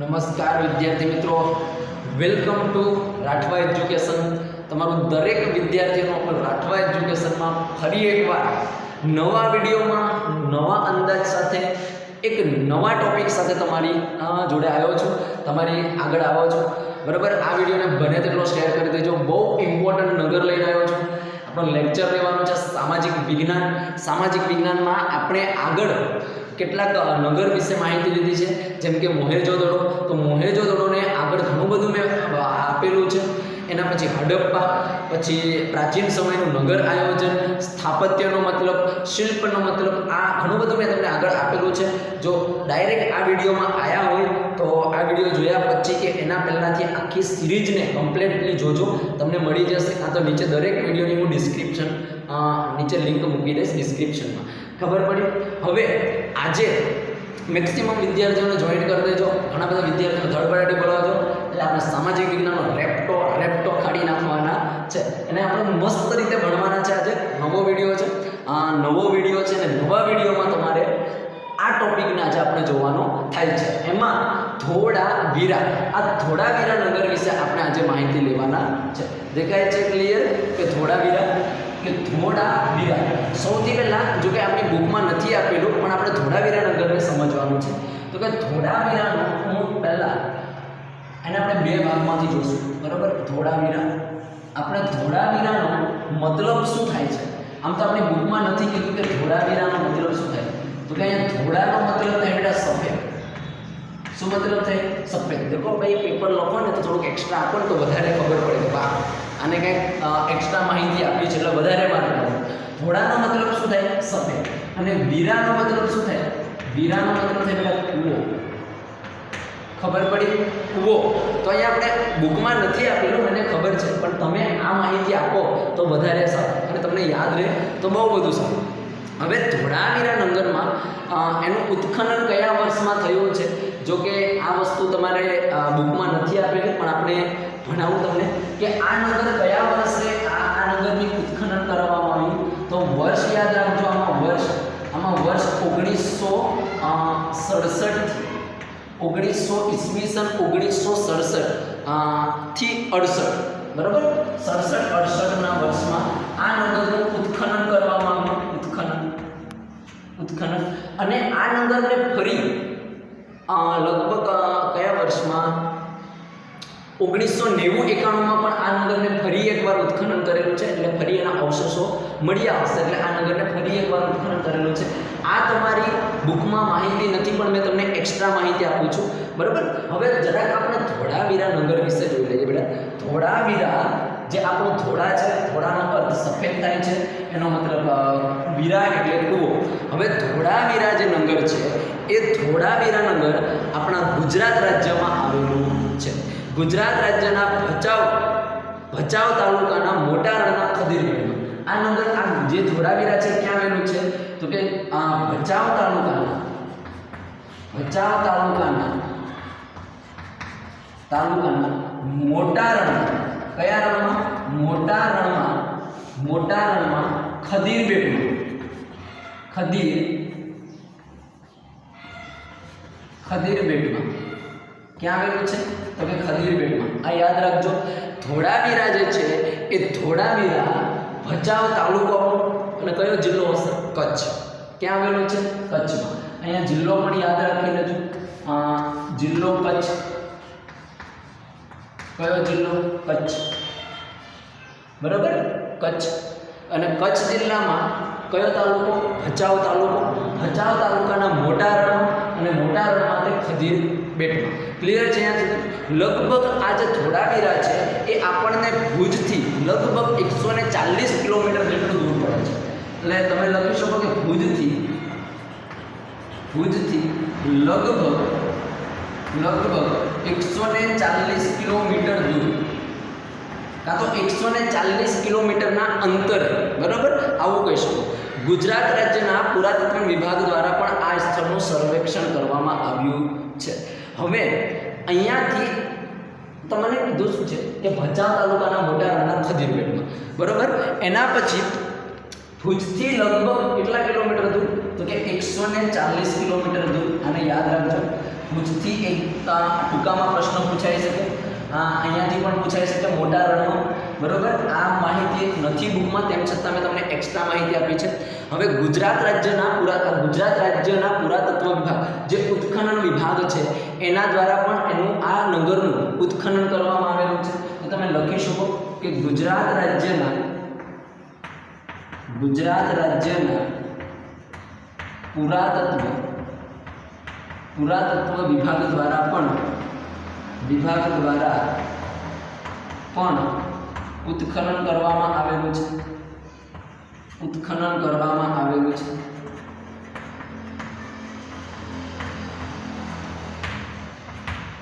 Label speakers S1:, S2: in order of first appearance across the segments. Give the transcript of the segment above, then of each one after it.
S1: નમસ્કાર વિદ્યાર્થી મિત્રો. વેલકમ ટુ રાઠવા એજ્યુકેશન તમારું દરેક વિદ્યાર્થીઓનું પણ રાઠવા એજ્યુકેશનમાં ફરી એકવાર નવા વિડીયોમાં નવા અંદાજ સાથે એક નવા ટોપિક સાથે તમારી જોડે આવ્યો છું. તમારી આગળ આવ્યો છું. બરાબર, આ વિડીયોને બને તેટલો શેર કરી દેજો. બહુ ઇમ્પોર્ટન્ટ નગર લઈને આવ્યો છું. આપણો લેક્ચર રહેવાનો છે સામાજિક વિજ્ઞાન. સામાજિક વિજ્ઞાનમાં આપણે આગળ કેટલાક નગર વિશે માહિતી લીધી છે. જેમ કે મોહેજોદડો તો મોહેજોદડોને આગળ ઘણું બધું મેં આપેલું છે. એના પછી હડપ્પા, પછી પ્રાચીન સમયનું નગર આયોજન, સ્થાપત્યનો મતલબ, શિલ્પનો મતલબ, આ ઘણું બધું મેં તમને આગળ આપેલું છે. જો ડાયરેક્ટ આ વિડીયોમાં આવ્યા હોય, તો આ વીડિયો જોયા પછી કે એના પહેલાંથી આખી સિરીઝને કમ્પ્લેટલી જોજો. તમને મળી જશે. કાં તો નીચે દરેક વિડીયોની હું ડિસ્ક્રિપ્શન નીચે લિંક મૂકી દઈશ ડિસ્ક્રિપ્શનમાં ખબર પડી? હવે આજે મેક્સિમમ વિદ્યાર્થીઓને જોઈન કરી દેજો. ઘણા બધા વિદ્યાર્થીઓને ધડબડાટી બોલાવજો. એટલે આપણે સામાજિક વિજ્ઞાનનો રેપટો રેપટો કાઢી નાખવાના છે. એને આપણે મસ્ત રીતે ભણવાના છે આજે. નવો વીડિયો છે. નવો વીડિયો છે અને નવા વિડીયોમાં તમારે આ ટોપિકને આજે આપણે જોવાનો થાય છે. એમાં થોડા વીરા. આ થોડા વીરા નગર વિશે આપણે આજે માહિતી લેવાના છે. દેખાય છે ક્લિયર કે થોડા વીરા? કે થોડા વીરા સૌથી પહેલાં જો કે આપણી બુકમાં નથી આપેલું, પણ આપણે થોડા વીરા નગરને સમજવાનું છે. તો કે થોડા વીરાનું હું પહેલાં એને આપણે બે ભાગમાંથી જોશું. બરાબર? ધોળા વીરા આપણે ધોળા વીરાનો મતલબ શું થાય છે? આમ તો આપણી બુકમાં નથી કીધું કે ધોળા વીરાનો મતલબ શું થાય. તો કે અહીંયા ધોળાનો મતલબ થાય બેટા સફેદ. શું મતલબ થાય? સફેદ. દેખો ભાઈ, પેપર લખો ને તો થોડુંક એક્સ્ટ્રા આપો ને તો વધારે ખબર પડે કે બા આને કંઈક એક્સ્ટ્રા માહિતી આપી છે એટલે વધારે માર્ક મળે થોડાનો મતલબ શું થાય? સફેદ. અને વીરાનો મતલબ શું થાય? વીરાનો મતલબ થાય પેલા કૂવો. ખબર પડી? કૂવો. તો અહીંયા આપણે બુકમાં નથી આપેલું, મને ખબર છે, પણ તમે આ માહિતી આપો તો વધારે સારું. અને તમને યાદ રહે તો બહુ બધું સારું. હવે ધોળાવીરા નગરમાં એનું ઉત્ખનન કયા વર્ષમાં થયું છે? જો કે આ વસ્તુ તમારે બુકમાં નથી આપેલી, પણ આપણે ભણાવું તમને કે આ નગર કયા વર્ષે આ આ નગરની ઉત્ખનન કરવામાં આવ્યું? તો વર્ષ યાદ રાખજો, આમાં વર્ષ આમાં વર્ષ ઓગણીસો સડસઠથી ઓગણીસો ઈસવીસન ઓગણીસો સડસઠથી અડસઠ, બરાબર? સડસઠ અડસઠના વર્ષમાં આ નગરનું ઉત્ખનન કરવામાં આવ્યું, ઉત્ખનન ઉત્ખનન. અને આ નગરને ફરી લગભગ કયા વર્ષમાં? ઓગણીસો નેવું એકાણુંમાં પણ આ નગરને ફરી એકવાર ઉત્ખનન કરેલું છે, એટલે ફરી એના અવશેષો મળી આવશે એટલે આ નગરને ફરી એકવાર ઉત્ખનન કરેલું છે. આ તમારી બુકમાં માહિતી નથી, પણ મેં તમને એક્સ્ટ્રા માહિતી આપું છું. બરાબર? હવે જરાક આપણે ધોળાવીરા નગર વિશે જોઈ લઈએ બેટા. ધોળાવીરા જે આપણો ધોળા છે, ધોળાનો અર્થ સફેદ થાય છે, એનો મતલબ વીરા એટલે કૂવો. હવે ધોળાવીરા જે નગર છે એ ધોળાવીરા નગર આપણા ગુજરાત રાજ્યમાં આવેલું છે. ગુજરાત રાજ્યના ભચાઉ ભચાઉ તાલુકાના મોટા રણના ખદીરગઢમાં આ નગર આ જે ધોળાવીરા છે, ક્યાં આવેલું છે? તો કે, આ ભચાઉ તાલુકાના ભચાઉ તાલુકાના તાલુકાના મોટા રણ કયા રણમાં? મોટા રણમાં મોટા રણમાં ખદીર બેટમાં. ખદીર ખદીર બેટમાં ક્યાં આવેલું છે? તો કે ખદીર બેટમાં આ યાદ રાખજો, ધોળાવીરા જે છે, એ ધોળાવીરા ભચાઉ તાલુકો અને કયો જિલ્લો હશે? કચ્છ. ક્યાં આવેલું છે? કચ્છમાં. અહીંયા જિલ્લો પણ યાદ રાખી લેજો. જિલ્લો કચ્છ. કયો જિલ્લો? કચ્છ. બરાબર? કચ્છ. અને કચ્છ જિલ્લામાં કયો તાલુકો? ભચાઉ તાલુકો. ભચાઉ તાલુકાના મોટા રણ અને મોટા રણમાં તે ખદીર બેટમાં. ક્લિયર છે અહીંયા સુધી? લગભગ આ જે ધોળાવીરા છે, એ આપણને ભુજથી લગભગ એકસો ને ચાલીસ કિલોમીટર જેટલું દૂર પડે છે. એટલે તમે લખી શકો કે ભુજથી ભુજથી લગભગ લગભગ એકસો ને ચાલીસ કિલોમીટર દૂર. કાં તો એકસો ને ચાલીસ કિલોમીટરના અંતરે. બરાબર? આવું કહી શકો. ગુજરાત રાજ્યના પુરાતત્વ વિભાગ દ્વારા પણ આ સ્થળનું સર્વેક્ષણ કરવામાં આવ્યું છે. હવે, અહીંયાથી તમને કીધું શું છે કે ભચાઉ તાલુકાના મોટા રણના ખદીરબેટમાં બરાબર? એના પછી ભુજથી લગભગ કેટલા કિલોમીટર દૂર? તો કે એકસો ને ચાલીસ કિલોમીટર દૂર. આને યાદ રાખજો. ભુજથી એક ટૂંકામાં પ્રશ્ન પૂછાઈ શકે. અહીંયાથી પણ પૂછાઈ શકે. મોટા રણમાં બરોબર? આ માહિતી નથી બુકમાં, તેમ છતાં મેં તમને એક્સ્ટ્રા માહિતી આપી છે. હવે ગુજરાત રાજ્યના પુરા, ગુજરાત રાજ્યના પુરાતત્વ વિભાગ, જે ઉત્ખનન વિભાગ છે, એના દ્વારા પણ એનું આ નગરનું ઉત્ખનન કરવામાં આવેલું છે. તો તમે લખી શકો કે ગુજરાત રાજ્યના ગુજરાત રાજ્યના પુરાતત્વ પુરાતત્વ વિભાગ દ્વારા પણ, વિભાગ દ્વારા પણ ઉત્ખનન કરવામાં આવેલું છે. ઉત્ખનન કરવામાં આવેલું છે.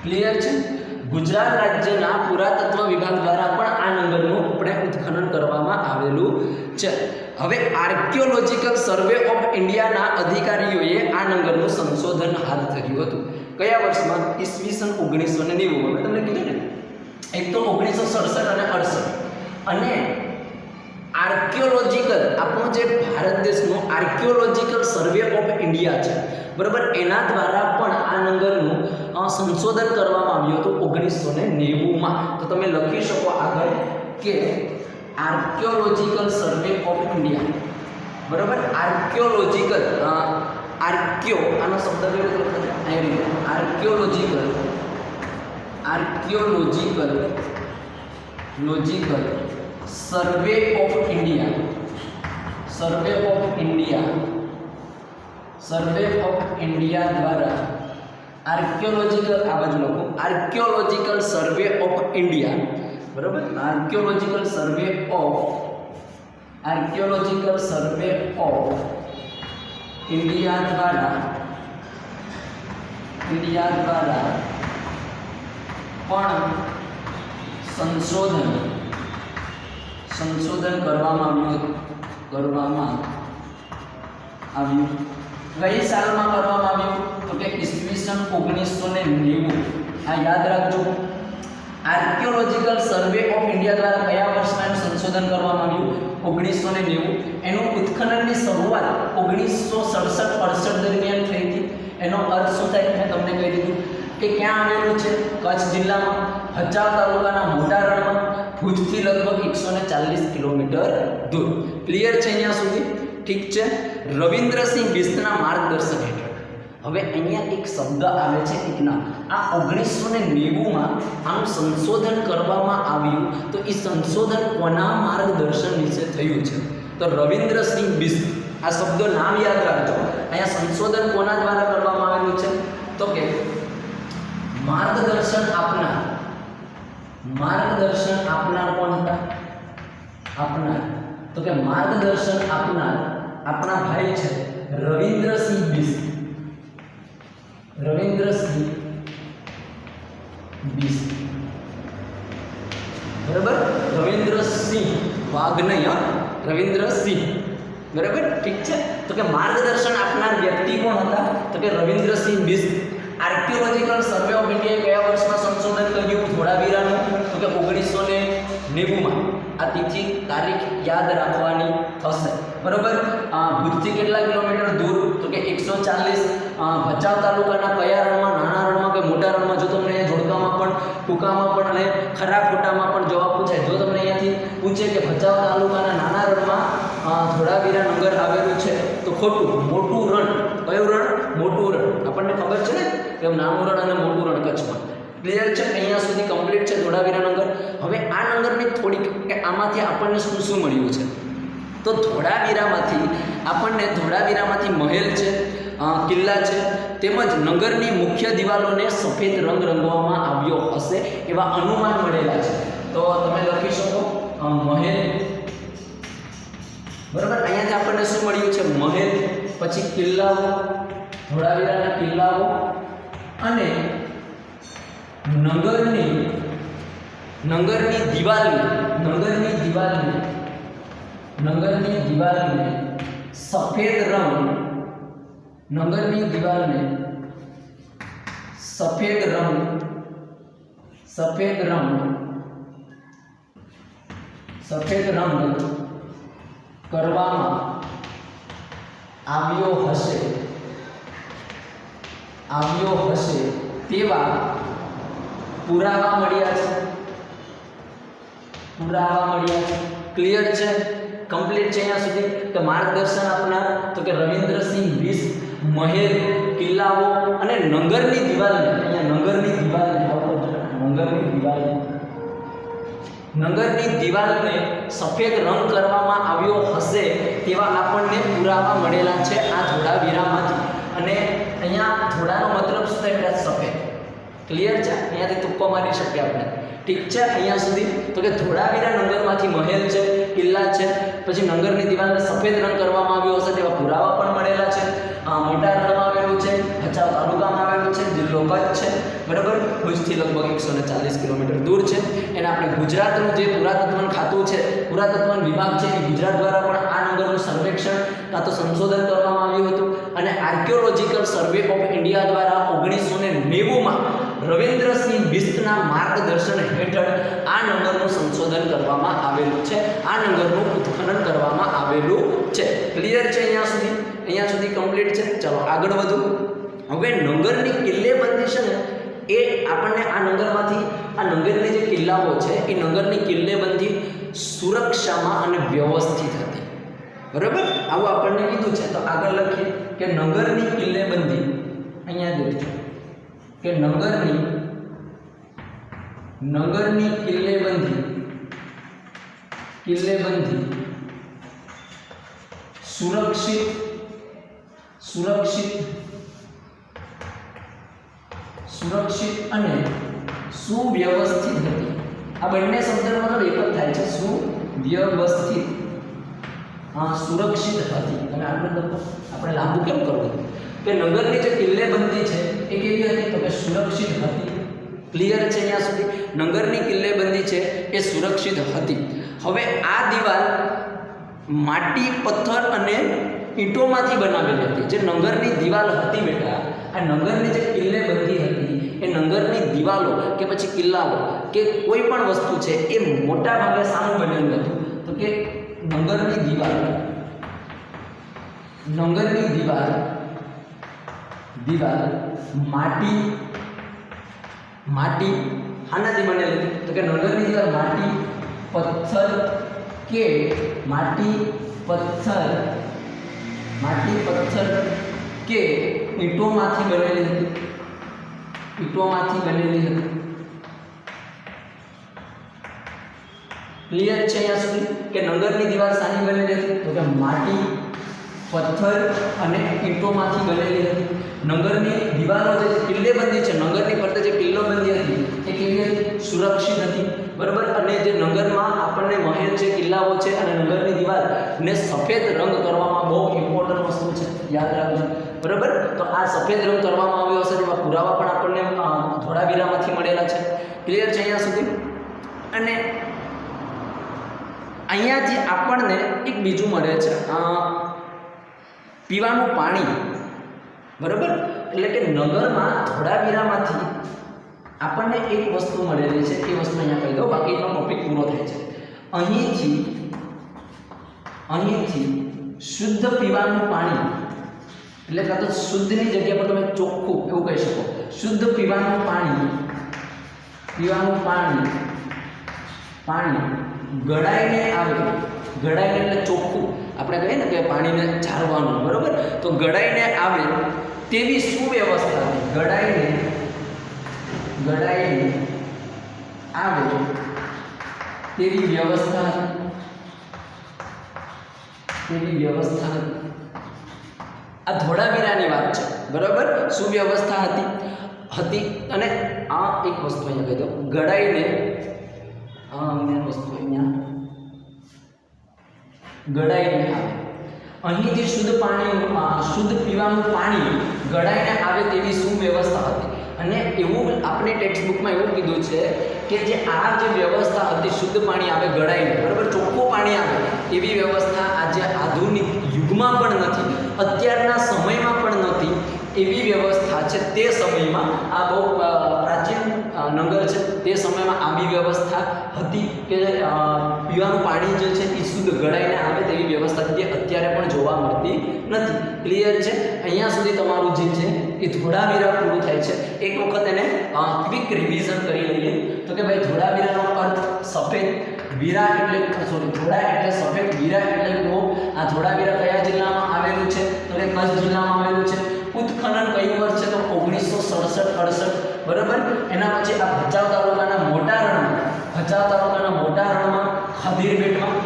S1: ક્લિયર છે? ગુજરાત રાજ્યના પુરાતત્વ વિભાગ દ્વારા પણ આ નગરનું આપણે ઉત્ખનન કરવામાં આવેલું છે. હવે આર્કિયોલોજીકલ સર્વે ઓફ ઇન્ડિયાના અધિકારીઓએ આ નગરનું સંશોધન હાથ ધર્યું હતું. કયા વર્ષમાં? ઈસવીસન ઓગણીસો ને નેવું તમને કીધું ને? એક તો ઓગણીસો સડસઠ અને અડસઠ. અને આર્કિયોલોજીકલ આપણો જે ભારત દેશનો આર્કિયોલોજીકલ સર્વે ઓફ ઇન્ડિયા છે, બરાબર? એના દ્વારા પણ આ નંગરનું સંશોધન કરવામાં આવ્યું હતું ઓગણીસો ને નેવુંમાં. તો તમે લખી શકો આગળ કે આર્કિયોલોજીકલ સર્વે ઓફ ઇન્ડિયા બરાબર? આર્કિયોલોજીકલ આર્કિયો આનો શબ્દ કેવી રીતે લખો? Archaeological archaeological logical survey of India survey of India survey of India દ્વારા આર્કિયોલોજીકલ આ બાજુ લખો આર્કિયોલોજીકલ સર્વે ઓફ ઇન્ડિયા બરાબર archaeological survey of archaeological survey of India દ્વારા ઇન્ડિયા દ્વારા પણ સંશોધન સંશોધન કરવામાં આવ્યું કરવામાં આવ્યું. કઈ સાલમાં કરવામાં આવ્યું, તો કે ઈસવીસન ઓગણીસો ને નેવું. આ યાદ રાખજો. આર્કિયોલોજીકલ સર્વે ઓફ ઇન્ડિયા દ્વારા કયા વર્ષમાં એનું સંશોધન કરવામાં આવ્યું? ઓગણીસો ને નેવું. એનું ઉત્ખનનની શરૂઆત ઓગણીસો સડસઠ અડસઠ દરમિયાન થઈ હતી. એનો અર્થ શું થાય? મેં તમને કહી દીધું કે ક્યાં આવેલું છે? કચ્છ જિલ્લામાં, ભચાઉ તાલુકાના મોટા રણમાં ભુજથી લગભગ એકસો ને ચાલીસ કિલોમીટર દૂર. ક્લિયર છે અહીંયા સુધી? ઠીક છે? રવિન્દ્રસિંહ બિસ્તના માર્ગદર્શન હેઠળ. હવે અહીંયા એક શબ્દ આવે છે એકના. આ ઓગણીસો ને નેવુંમાં આનું સંશોધન કરવામાં આવ્યું, તો એ સંશોધન કોના માર્ગદર્શન નીચે થયું છે? તો રવિન્દ્રસિંહ બિસ્ત. આ શબ્દ નામ યાદ રાખજો. અહીંયા સંશોધન કોના દ્વારા કરવામાં આવેલું છે? તો કે માર્ગદર્શન આપનાર માર્ગદર્શન આપનાર કોણ હતા? આપનાર. તો કે માર્ગદર્શન આપનાર આપણા ભાઈ છે રવિન્દ્રસિંહ બિસ્ત રવિન્દ્રસિંહ બિસ્ત બરાબર? રવિન્દ્રસિંહ વાઘનય. રવિન્દ્રસિંહ. બરાબર? ઠીક છે? તો કે માર્ગદર્શન આપનાર વ્યક્તિ કોણ હતા? તો કે Ravindrasinh Bisht archaeological survey of ઇન્ડિયાએ કયા વર્ષમાં સંશોધન કર્યું ધોળાવીરાનું તો કે ઓગણીસો ને નેવુંમાં. આ તિથિ તારીખ યાદ રાખવાની થશે. બરોબર? ભુજથી કેટલા કિલોમીટર દૂર? તો કે એકસો ચાલીસ. ભચાઉ તાલુકાના કયા રણમાં, નાના રણમાં કે મોટા રણમાં? જો તમને જોડકામાં પણ, ટૂંકામાં પણ અને ખરા ખોટામાં પણ જવાબ પૂછાય. જો તમને અહીંયાથી પૂછે કે ભચાઉ તાલુકાના નાના રણમાં ધોળાવીરા નગર આવેલું છે. તો ખોટું, મોટું રણ. કયું રણ? મોટું રણ. આપણને ખબર છે ને કે નાનું રણ અને મોટું રણ કચ્છમાં. ક્લિયર છે? અહીંયા સુધી કમ્પ્લીટ છે ધોળાવીરા નગર હવે આ નગરની થોડીક, કે આમાંથી આપણને શું શું મળ્યું છે? તો ધોળાવીરામાંથી આપણને ધોળાવીરામાંથી મહેલ છે કિલ્લા છે, તેમજ નગરની મુખ્ય દિવાલોને સફેદ રંગ રંગવામાં આવ્યો હશે એવા અનુમાન મળેલા છે. તો તમે લખી શકો મહેલ બરાબર? અહીંયા જ આપણને શું મળ્યું છે? મહેલ, પછી કિલ્લાઓ, ધોળાવીરાના કિલ્લાઓ અને નગરની નગરની દિવાલને નગરની દિવાલને નગરની દિવાલને સફેદ રંગ, નગરની દિવાલને સફેદ રંગ સફેદ રંગ સફેદ રંગ કરવામાં આવ્યો હશે. આવ્યો હશે તેવા પુરાવા મળ્યા છે. પુરાવા મળ્યા છે. ક્લિયર છે? કમ્પ્લીટ છે અહીંયા સુધી? કે માર્ગદર્શન આપનાર, તો કે રવિન્દ્રસિંહ વીસ મહેલ કિલ્લાઓ અને નગરની દિવાલને, અહીંયા નગરની દિવાલને નગરની દિવાલને. નગરની દિવાલને સફેદ રંગ કરવામાં આવ્યો હશે તેવા આપણને પુરાવા મળેલા છે આ ધોળાવીરામાંથી અને અહીંયા ધોળાનો મતલબ થાય? સફેદ. ક્લિયર છે? અહીંયાથી તુક્કો મારી શકીએ આપણે. ઠીક છે અહીંયા સુધી. તો કે ધોળાવીરા નગરમાંથી મહેલ છે, કિલ્લા છે, પછી નગરની દિવાલને સફેદ રંગ કરવામાં આવ્યો હશે તેવા પુરાવા પણ મળેલા છે. મોટા રણમાં આવેલું છે, ભચાઉ તાલુકામાં આવેલું છે, જિલ્લો કચ્છ છે. બરાબર? ભુજથી લગભગ એકસો ને ચાલીસ કિલોમીટર દૂર છે. એને આપણે ગુજરાતનું જે પુરાતત્વન ખાતું છે, પુરાતત્વન વિભાગ છે, એ ગુજરાત દ્વારા પણ આ નગરનું સર્વેક્ષણ કાં તો સંશોધન કરવામાં આવ્યું હતું. અને આર્કિયોલોજીકલ સર્વે ઓફ ઇન્ડિયા દ્વારા ઓગણીસો ને નેવુંમાં રવિન્દ્રસિંહ બિસ્તના માર્ગદર્શન હેઠળ આ નગરનું સંશોધન કરવામાં આવેલું છે. આ નગરનું ઉત્ખનન કરવામાં આવેલું છે. ક્લિયર છે અહીંયા સુધી? અહીંયા સુધી કમ્પ્લીટ છે? ચલો આગળ વધુ. હવે નગરની કિલ્લેબંધી છે ને, એ આપણને આ નગરમાંથી, આ નગરની જે કિલ્લાઓ છે, એ નગરની કિલ્લેબંધી સુરક્ષામાં અને વ્યવસ્થિત હતી. બરાબર? આવું આપણને કીધું છે. તો આગળ લખીએ કે નગરની કિલ્લેબંધી અહીંયા દેખજો કે નગરની નગરની કિલ્લેબંધી કિલ્લેબંધી સુરક્ષિત સુરક્ષિત સુરક્ષિત અને સુવ્યવસ્થિત હતી. આ બંને શબ્દનો મતલબ એક જ થાય છે, સુવ્યવસ્થિત. હા, સુરક્ષિત હતી. અને આગળ આપણે લાંબુ કેમ કરવું? કે નગરની જે કિલ્લેબંધી છે, એ કેવી હતી? તો કે સુરક્ષિત હતી. ક્લિયર છે અહીંયા સુધી? નગરની કિલ્લેબંધી છે, એ સુરક્ષિત હતી. હવે આ દિવાલ માટી, પથ્થર અને ઈંટોમાંથી બનાવેલી હતી. જે નગરની દિવાલ હતી બેટા, આ નગરની જે કિલ્લેબંધી હતી, એ નગરની દિવાલો કે પછી કિલ્લાઓ કે કોઈ પણ વસ્તુ છે, એ મોટા ભાગે સામું બનેલું હતું. તો કે નગરની દિવાલ નગરની દિવાલ દિવાલ માટી માટી આનાથી બનેલી હતી. તો કે નગરની દિવાલ માટી, પથ્થર કે માટી, પથ્થર માટી, પથ્થર કે ઈંટોમાંથી બનેલી હતી. ઈંટોમાંથી બનેલી હતી. ક્લિયર છે અહીંયા સુધી કે નગરની દિવાલ સાની બનેલી હતી? તો કે માટી, પથ્થર અને ઈંટોમાંથી બનેલી હતી. નગરની દિવાલો જે કિલ્લેબંધી છે, નગરની ફરતે જે કિલ્લોબંધી હતી, એ કેવી હતી? સુરક્ષિત હતી. બરાબર? અને જે નગરમાં આપણને મહેલ છે, કિલ્લાઓ છે અને નગરની દિવાલ ને સફેદ રંગ કરવામાં બહુ ઇમ્પોર્ટન્ટ વસ્તુ છે. યાદ રાખજો. બરાબર? તો આ સફેદ રંગ કરવામાં આવ્યો હશે, એવા પુરાવા પણ આપણને થોડા ધોળાવીરામાંથી મળેલા છે. ક્લિયર છે અહીંયા સુધી? અને અહીંયાથી આપણને એક બીજું મળે છે. પીવાનું પાણી. બરાબર? એટલે કે નગરમાં ધોળાવીરામાંથી આપણને એક વસ્તુ મળેલી છે. એ વસ્તુ અહીંયા કહી દો બાકીનો ટોપિક પૂરો થાય છે. અહીંથી અહીંથી શુદ્ધ પીવાનું પાણી, એટલે કાં તો શુદ્ધની જગ્યા પર તમે ચોખ્ખું એવું કહી શકો. શુદ્ધ પીવાનું પાણી પીવાનું પાણી પાણી ગળાઈને આવે. ગળાઈને એટલે ચોખ્ખું. આપણે કહીએ ને કે પાણીને ઝારવાનું બરાબર? તો ગળાઈને આવે તેવી સુવ્યવસ્થા ગળાઈને ગળાઈને આવે તેવી વ્યવસ્થા તેવી વ્યવસ્થા આ ધોળાવીરાની વાત છે, બરાબર? સુવ્યવસ્થા હતી હતી અને આ એક વસ્તુ અહીંયા કહી દો ગળાઈને, આ અન્ય વસ્તુ અહીંયા ગળાઈને આવે. જે શુદ્ધ પાણી શુદ્ધ પીવાનું પાણી ગળાઈને આવે તેવી શું વ્યવસ્થા હતી. અને એવું આપણે ટેક્સ્ટ બુકમાં એવું કીધું છે કે જે આ જે વ્યવસ્થા હતી, શુદ્ધ પાણી આવે ગળાઈને, બરાબર? ચોખ્ખું પાણી આવે એવી વ્યવસ્થા આજે આધુનિક યુગમાં પણ નથી, અત્યારના સમયમાં પણ નથી એવી વ્યવસ્થા છે તે સમયમાં આ બહુ નગર છે. તે સમયમાં આંબી વ્યવસ્થા હતી કે પીવાનું પાણી જે છે એ શુદ્ધ ગળાઈને આવે તેવી વ્યવસ્થા હતી. અત્યારે પણ જોવા મળતી નથી. ક્લિયર છે? અહીંયા સુધી તમારું જે છે એ ધોળાવીરા પૂરું થાય છે. એક વખત એને ક્વિક રિવિઝન કરી લઈએ. તો કે ભાઈ ધોળાવીરાનો અર્થ સફેદ વીરા એટલે સોરી ધોળા એટલે સફેદ વીરા એટલે ગો. આ ધોળાવીરા કયા જિલ્લામાં આવેલું છે? તો કે કચ્છ જિલ્લામાં આવેલું છે. ઉત્ખનન કયું વર્ષ છે? તો સડસઠ અડસઠ, બરાબર? એના પછી આ ભચાઉ તાલુકાના મોટા રણમાં, ભચાઉ તાલુકાના મોટા રણમાં ખદીર બેટમાં,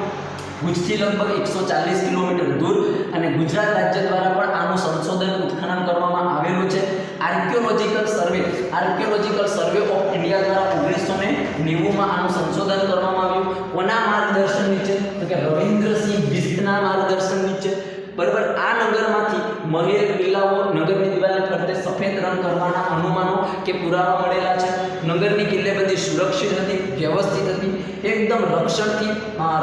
S1: ભુજથી લગભગ એકસો ચાલીસ કિલોમીટર દૂર અને ગુજરાત રાજ્ય દ્વારા પણ આનું સંશોધન ઉત્ખનન કરવામાં આવેલું છે. Archaeological survey archaeological survey of India દ્વારા ઓગણીસો ને નેવુંમાં આનું સંશોધન કરવામાં આવ્યું. કોના માર્ગદર્શન નીચે? તો કે રવિન્દ્રસિંહ બિસ્તના માર્ગદર્શન નીચે. બરાબર? આ નગરમાંથી મહેલ કિલ્લાઓ નગરની દિવાલને ફરતે સફેદ રંગ કરવાના અનુમાનો કે પુરાવા મળેલા છે. નગરની કિલ્લેબંધી સુરક્ષિત હતી, વ્યવસ્થિત હતી. એકદમ રક્ષણથી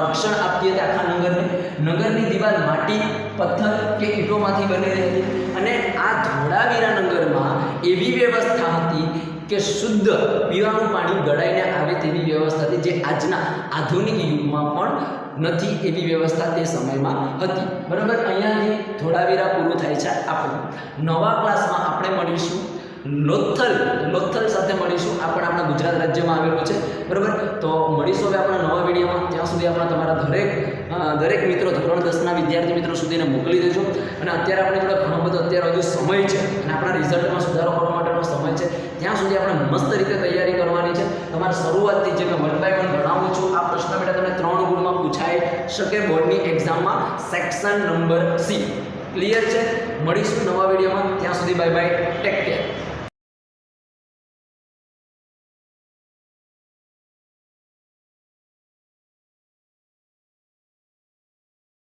S1: રક્ષણ આપતી હતી આખા નગરને. નગરની દિવાલ માટી, પથ્થર કે ઈંટોમાંથી બનેલી હતી. અને આ ધોળાવીરા નગરમાં એવી વ્યવસ્થા હતી કે શુદ્ધ પીવાનું પાણી ગળાઈને આવે તેવી વ્યવસ્થા હતી, જે આજના આધુનિક યુગમાં પણ નથી એવી વ્યવસ્થા તે સમયમાં હતી. બરાબર? અહીંયાથી ધોળાવીરા પૂરું થાય છે. આપણું નવા ક્લાસમાં આપણે મળીશું. લોથલ લોથલ સાથે મળીશું. આ પણ આપણા ગુજરાત રાજ્યમાં આવેલું છે. બરાબર? તો મળીશું હવે આપણા નવા વિડીયોમાં. ત્યાં સુધી આપણા તમારા દરેક દરેક મિત્રો, ધોરણ દસના વિદ્યાર્થી મિત્રો સુધીને મોકલી દેજો. અને અત્યારે આપણે જોડે ઘણો બધો અત્યારે હજુ સમય છે અને આપણા રિઝલ્ટમાં સુધારો કરવા માટેનો સમય છે. ત્યાં સુધી આપણે મસ્ત રીતે તૈયારી કરવાની છે. તમારે શરૂઆતથી જે મેં વન બાય વન ભણાવું છું, આ પ્રશ્ન બેટા તમને ત્રણ ગુણમાં પૂછાઈ શકે બોર્ડની એક્ઝામમાં સેક્શન નંબર સી. ક્લિયર છે? મળીશું નવા વિડીયોમાં. ત્યાં સુધી બાય બાય. Take care.